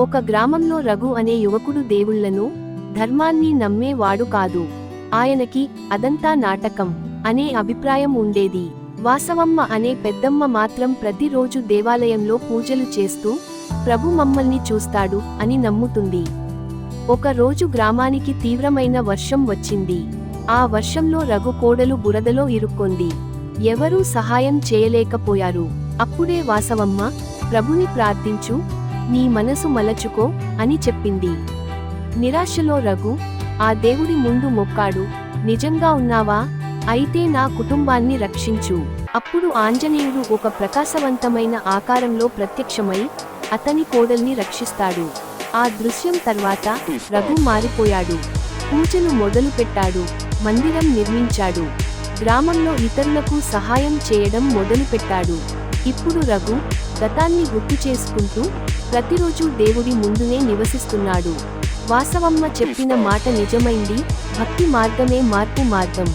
ఒక గ్రామంలో రఘు అనే యువకుడు దేవుళ్ళను ధర్మాన్ని నమ్మేవాడు కాదు. ఆయనకి అదంతా నాటకం అనే అభిప్రాయం ఉండేది. వాసవమ్మ అనే పెద్దమ్మ మాత్రం ప్రతిరోజు దేవాలయంలో పూజలు చేస్తూ ప్రభు మమ్మల్ని చూస్తాడు అని నమ్ముతుంది. ఒక రోజు గ్రామానికి తీవ్రమైన వర్షం వచ్చింది. ఆ వర్షంలో రఘు కోడలు బురదలో ఇరుక్కొంది. ఎవరూ సహాయం చేయలేకపోయారు. అప్పుడే వాసవమ్మ ప్రభుని ప్రార్థించు నీ మనసు మలచుకో అని చెప్పింది. నిరాశలో రఘు ఆ దేవుడి ముందు మొక్కాడు. నిజంగా ఉన్నావా? అయితే నా కుటుంబాన్ని రక్షించు అప్పుడు ఆంజనేయుడు ఒక ప్రకాశవంతమైన ఆకారంలో ప్రత్యక్షమై అతని కోడల్ని రక్షిస్తాడు. ఆ దృశ్యం తర్వాత రఘు మారిపోయాడు. పూజలు మొదలుపెట్టాడు మందిరం నిర్మించాడు. గ్రామంలో ఇతరులకు సహాయం చేయడం మొదలుపెట్టాడు. ఇప్పుడు రఘు గతాన్ని గుర్తు చేసుకుంటూ ప్రతిరోజు దేవుడి ముందునే నివసిస్తున్నాడు. వాసవమ్మ చెప్పిన మాట నిజమైంది. భక్తి మార్గమే మార్పు మార్గం.